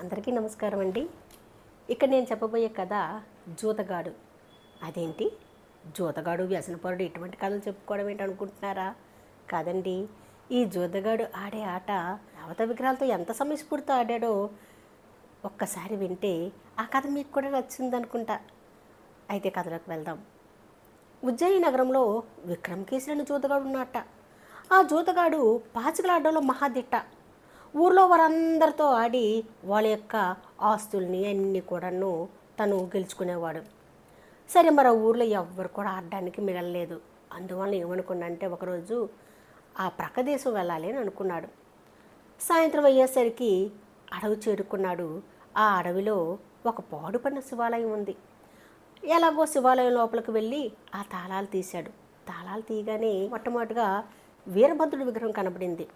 అందరికీ నమస్కారం అండి. ఇక్కడ నేను చెప్పబోయే కథ జూతగాడు. అదేంటి? జూతగాడు వ్యసనపరుడు ఇటువంటి కథలు చెప్పుకోవడం ఏంటి అనుకుంటున్నారా? కాదండి. ఈ జూతగాడు ఆడే ఆట దేవత విగ్రహాలతో ఎంత సమయస్ఫూర్తితో ఆడాడో ఒక్కసారి వింటే ఆ కథ మీకు కూడా నచ్చింది అనుకుంటా అయితే కథలోకి వెళ్దాం. ఉజ్జయి నగరంలో విక్రమ్ కేసరి జూతగాడు ఉన్నట్ట ఆ జూతగాడు పాచికలాడడంలో మహాదిట్ట ఊర్లో వారందరితో ఆడి వాళ్ళ యొక్క ఆస్తుల్ని అన్నీ కూడాను తను గెలుచుకునేవాడు. సరే మరి ఆ ఊర్లో ఎవ్వరు కూడా ఆడడానికి మిగలలేదు. అందువల్ల ఏమనుకున్నా అంటే ఒకరోజు ఆ ప్రక్క దేశం వెళ్ళాలి అని అనుకున్నాడు. సాయంత్రం అయ్యేసరికి అడవి చేరుకున్నాడు. ఆ అడవిలో ఒక పాడుపడిన శివాలయం ఉంది. ఎలాగో శివాలయం లోపలికి వెళ్ళి ఆ తాళాలు తీశాడు. తాళాలు తీయగానే మొట్టమొదటిగా వీరభద్రుడి విగ్రహం కనబడింది.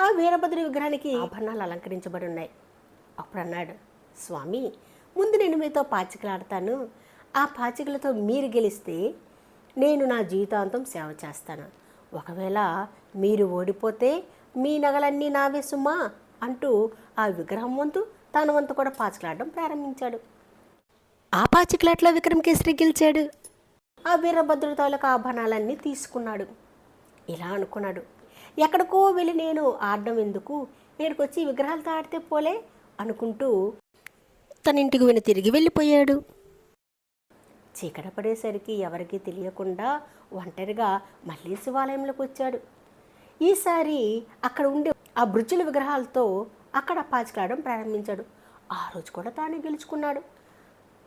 ఆ వీరభద్రుడి విగ్రహానికి ఆభరణాలు అలంకరించబడి ఉన్నాయి. అప్పుడు అన్నాడు స్వామి ముందు నేను మీతో పాచికలాడతాను. ఆ పాచికలతో మీరు గెలిస్తే నేను నా జీవితాంతం సేవ చేస్తాను. ఒకవేళ మీరు ఓడిపోతే మీ నగలన్నీ నావే సుమా అంటూ ఆ విగ్రహం వంతు తన వంతు కూడా పాచికలాడడం ప్రారంభించాడు. ఆ పాచికలాట్లో విక్రమ్ కేసరి గెలిచాడు. ఆ వీరభద్రుడి తాలూకా ఆభరణాలన్నీ తీసుకున్నాడు. ఇలా అనుకున్నాడు. ఎక్కడికో వెళ్ళి నేను ఆడడం ఎందుకు? నేడుకు వచ్చి విగ్రహాలతో ఆడితే పోలే అనుకుంటూ తన ఇంటికి విని తిరిగి వెళ్ళిపోయాడు. చీకట పడేసరికి ఎవరికీ తెలియకుండా ఒంటరిగా మళ్ళీ శివాలయంలోకి వచ్చాడు ఈసారి అక్కడ ఉండే ఆ బృజుల విగ్రహాలతో అక్కడ పాచికలాడడం ప్రారంభించాడు. ఆ రోజు కూడా తానే గెలుచుకున్నాడు.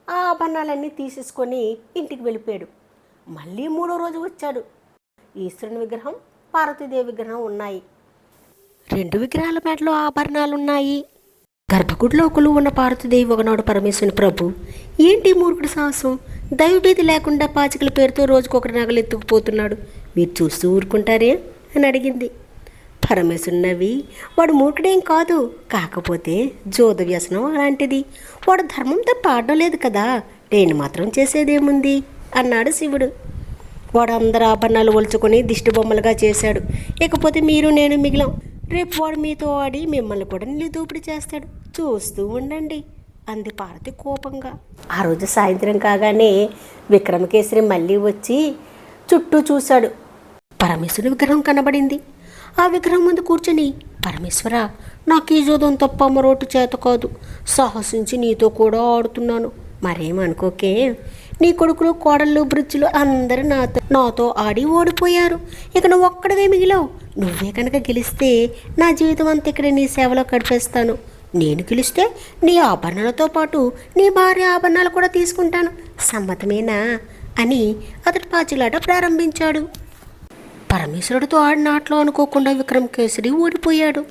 ఆ ఆభరణాలన్నీ తీసేసుకొని ఇంటికి వెళ్ళిపోయాడు. మళ్ళీ మూడో రోజు వచ్చాడు. ఈశ్వరుని విగ్రహం పార్వతీదేవి విగ్రహం ఉన్నాయి. రెండు విగ్రహాల మేడలో ఆభరణాలు ఉన్నాయి గర్భగుడిలో ఒకరు ఉన్న పార్వతీదేవి ఒకనాడు పరమేశ్వరుని ప్రభు ఏంటి మూర్ఖుడు సాహసం? దైవభీతి లేకుండా పాచికల పేరుతో రోజుకొకటి నగలు ఎత్తుకుపోతున్నాడు మీరు చూస్తూ ఊరుకుంటారే? అని అడిగింది. పరమేశ్వరుని నవ్వి వాడు మూర్ఖుడేం కాదు. కాకపోతే జోద వ్యసనం అలాంటిది. వాడు ధర్మం తప్ప ఆడడం లేదు కదా. నేను మాత్రం చేసేదేముంది? అన్నాడు శివుడు. వాడు అందరు ఆభరణాలు ఒలుచుకొని దిష్టి బొమ్మలుగా చేశాడు. ఇకపోతే మీరు నేను మిగిలాం. రేపు వాడు మీతో ఆడి మిమ్మల్ని కూడా నిలుదూపిడి చేస్తాడు. చూస్తూ ఉండండి అంది పార్వతి కోపంగా. ఆ రోజు సాయంత్రం కాగానే విక్రమకేసరి మళ్ళీ వచ్చి చుట్టూ చూశాడు. పరమేశ్వరుని విగ్రహం కనబడింది. ఆ విగ్రహం ముందు కూర్చొని పరమేశ్వర నాకు ఈ జోదం తప్ప మరోటి చేత కాదు. సాహసించి నీతో కూడా ఆడుతున్నాను. మరేమనుకోకే నీ కొడుకులు కోడళ్ళు బ్రిడ్జులు అందరూ నాతో నాతో ఆడి ఓడిపోయారు. ఇక నువ్వు ఒక్కడవే మిగిలావు. నువ్వే కనుక గెలిస్తే నా జీవితం అంతా ఇక్కడ నీ సేవలో గడిపేస్తాను. నేను గెలిస్తే నీ ఆభరణాలతో పాటు నీ భార్య ఆభరణాలు కూడా తీసుకుంటాను. సమ్మతమేనా? అని అతడు పాచిలాట ప్రారంభించాడు. పరమేశ్వరుడితో ఆడిన ఆటలో అనుకోకుండా విక్రమ్ కేసరి ఓడిపోయాడు.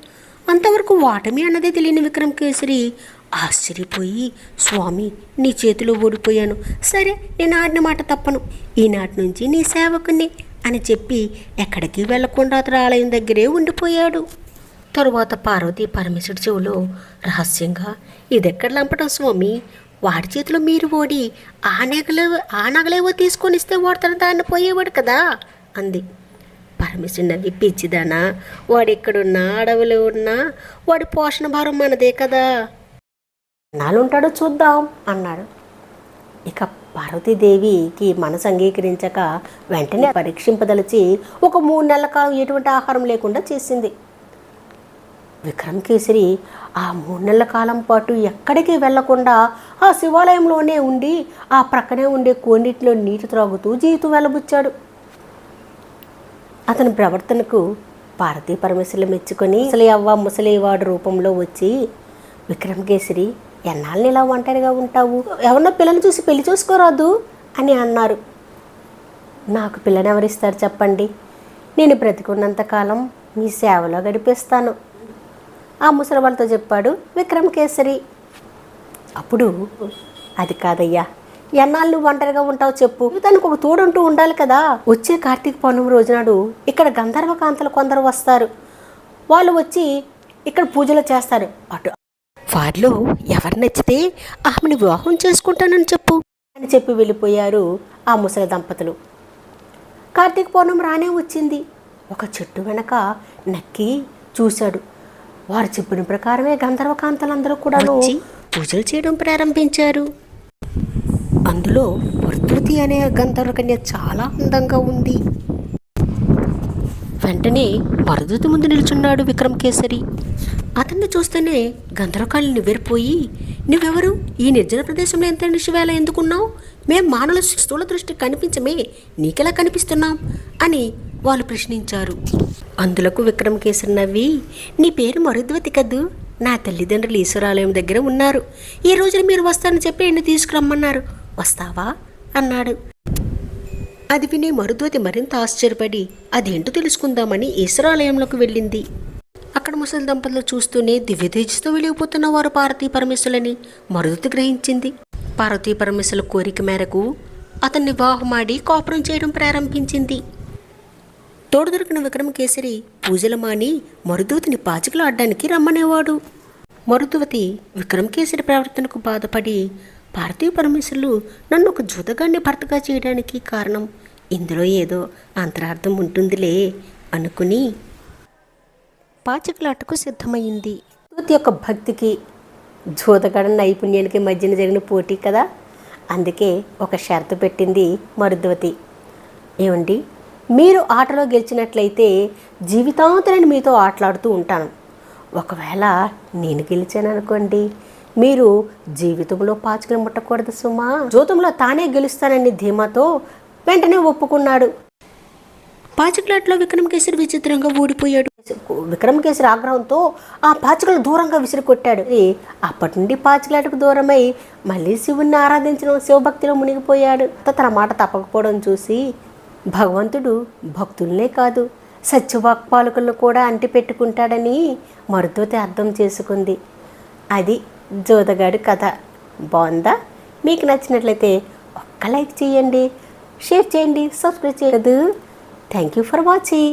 అంతవరకు వాటమి అన్నదే తెలియని విక్రమ్ కేసరి ఆశ్చర్యపోయి స్వామి నీ చేతిలో ఓడిపోయాను. సరే నేను ఆడిన మాట తప్పను. ఈనాటి నుంచి నీ సేవకుని అని చెప్పి ఎక్కడికి వెళ్ళకుండా అతడు ఆలయం దగ్గరే ఉండిపోయాడు. తరువాత పార్వతి పరమేశ్వరుడి చెవులో రహస్యంగా ఇదెక్కడ లంపటం స్వామి? వాడి చేతిలో మీరు ఓడి ఆ నగలే ఆ నగలేవో తీసుకొని ఇస్తే వాడు దాన్ని పోయేవాడు కదా అంది. పరమేశ్వరుడు నవ్వి పిచ్చిదానా వాడు ఎక్కడున్నా అడవిలో ఉన్నా వాడి పోషణ భారం మనదే కదా. నాలుంటాడో చూద్దాం అన్నాడు. ఇక పార్వతీదేవికి మనసు అంగీకరించక వెంటనే పరీక్షింపదలిచి ఒక మూడు నెలల కాలం ఎటువంటి ఆహారం లేకుండా చేసింది. విక్రమ్ కేసరి ఆ మూడు నెలల కాలం పాటు ఎక్కడికి వెళ్ళకుండా ఆ శివాలయంలోనే ఉండి ఆ ప్రక్కనే ఉండే కోన్నిటిలో నీటి త్రాగుతూ జీవితం వెళ్ళబుచ్చాడు అతని ప్రవర్తనకు పార్వతీ పరమేశ్వరులు మెచ్చుకొని ముసలి అవ్వ ముసలివాడు రూపంలో వచ్చి విక్రమ్ కేసరి ఎన్నాళ్ళని ఇలా ఒంటరిగా ఉంటావు? ఎవరినో పిల్లని చూసి పెళ్ళి చూసుకోరాదు? అని అన్నారు. నాకు పిల్లని ఎవరిస్తారు చెప్పండి? నేను బ్రతికున్నంతకాలం మీ సేవలో గడిపేస్తాను. ఆ ముసలివాళ్ళతో చెప్పాడు విక్రమ్ కేసరి. అప్పుడు అది కాదయ్యా ఎన్నాళ్ళు నువ్వు ఒంటరిగా ఉంటావు చెప్పు. దానికి ఒక తోడుంటూ ఉండాలి కదా. వచ్చే కార్తీక పౌర్ణమి రోజునాడు ఇక్కడ గంధర్వ కాంతలు కొందరు వస్తారు. వాళ్ళు వచ్చి ఇక్కడ పూజలు చేస్తారు. అటు వారిలో ఎవరు నచ్చితే ఆమెను వివాహం చేసుకుంటానని చెప్పు. అని చెప్పి వెళ్ళిపోయారు ఆ ముసలి దంపతులు. కార్తీక పౌర్ణమి రానే వచ్చింది. ఒక చెట్టు వెనక నక్కి చూశాడు. వారు చెప్పిన ప్రకారమే గంధర్వకాంతలందరూ కూడా పూజలు చేయడం ప్రారంభించారు. అందులో వర్ధృతి అనే గంధర్వకన్య చాలా అందంగా ఉంది. వెంటనే మరుదుతి ముందు నిల్చున్నాడు విక్రమ్ కేసరి అతన్ని చూస్తేనే గంధరకాళ్ళు నివ్వెరిపోయి నువ్వెవరు? ఈ నిర్జన ప్రదేశంలో ఎంత నిషివేళ ఎందుకున్నావు? మేం మానవుల స్థూల దృష్టి కనిపించమే నీకెలా కనిపిస్తున్నాం? అని వాళ్ళు ప్రశ్నించారు. అందులకు విక్రమ్ కేసరి నవ్వి నీ పేరు మరుద్వతి కదూ? నా తల్లిదండ్రులు ఈశ్వరాలయం దగ్గర ఉన్నారు. ఈ రోజున మీరు వస్తారని చెప్పి నిన్ను తీసుకురమ్మన్నారు. వస్తావా? అన్నాడు. అది వినే మరుద్వతి మరింత ఆశ్చర్యపడి అదేంటో తెలుసుకుందామని ఈశ్వరాలయంలోకి వెళ్ళింది. అక్కడ ముసలి దంపతులు చూస్తూనే దివ్యతేజస్తో వెలిగిపోతున్న వారు పార్వతీ పరమేశ్వరులని మరుదుతి గ్రహించింది. పార్వతీ పరమేశ్వరుల కోరిక మేరకు అతన్ని వివాహమాడి కాపురం చేయడం ప్రారంభించింది. తోడు దొరికిన విక్రమకేసరి పూజలు మాని మరుదూతిని పాచికలు ఆడడానికి రమ్మనేవాడు. మరుదువతి విక్రమకేసరి ప్రవర్తనకు బాధపడి భారతీయ పరమేశ్వరులు నన్ను ఒక జూతగాన్ని భర్తగా చేయడానికి కారణం. ఇందులో ఏదో అంతరార్థం ఉంటుందిలే అనుకుని పాచికలాటకు సిద్ధమైంది. మరుదూతి యొక్క భక్తికి జూతగాడ నైపుణ్యానికి మధ్యన జరిగిన పోటీ కదా? అందుకే ఒక షరతు పెట్టింది మరుద్వతి ఏమండి మీరు ఆటలో గెలిచినట్లయితే జీవితాంతరం మీతో ఆటలాడుతూ ఉంటాను. ఒకవేళ నేను గెలిచాను అనుకోండి మీరు జీవితంలో పాచికలు ముట్టకూడదు సుమా. జూతంలో తానే గెలుస్తానని ధీమాతో వెంటనే ఒప్పుకున్నాడు. పాచికలాట్లో విక్రమకేసరి విచిత్రంగా ఓడిపోయాడు. విక్రమకేసరి ఆగ్రహంతో ఆ పాచికలు దూరంగా విసిరి కొట్టాడు అప్పటి నుండి పాచికలాటకు దూరమై మళ్ళీ శివుణ్ణి ఆరాధించడం శివభక్తిలో మునిగిపోయాడు. తన మాట తప్పకపోవడం చూసి భగవంతుడు భక్తుల్నే కాదు సత్యవాక్పాలకులను కూడా అంటి పెట్టుకుంటాడని అర్థం చేసుకుంది. అది జోదగాడు కథ. బాగుందా మీకు నచ్చినట్లయితే ఒక్క లైక్ చేయండి షేర్ చేయండి సబ్స్క్రైబ్ చేయదు థ్యాంక్ యూ ఫర్ వాచింగ్.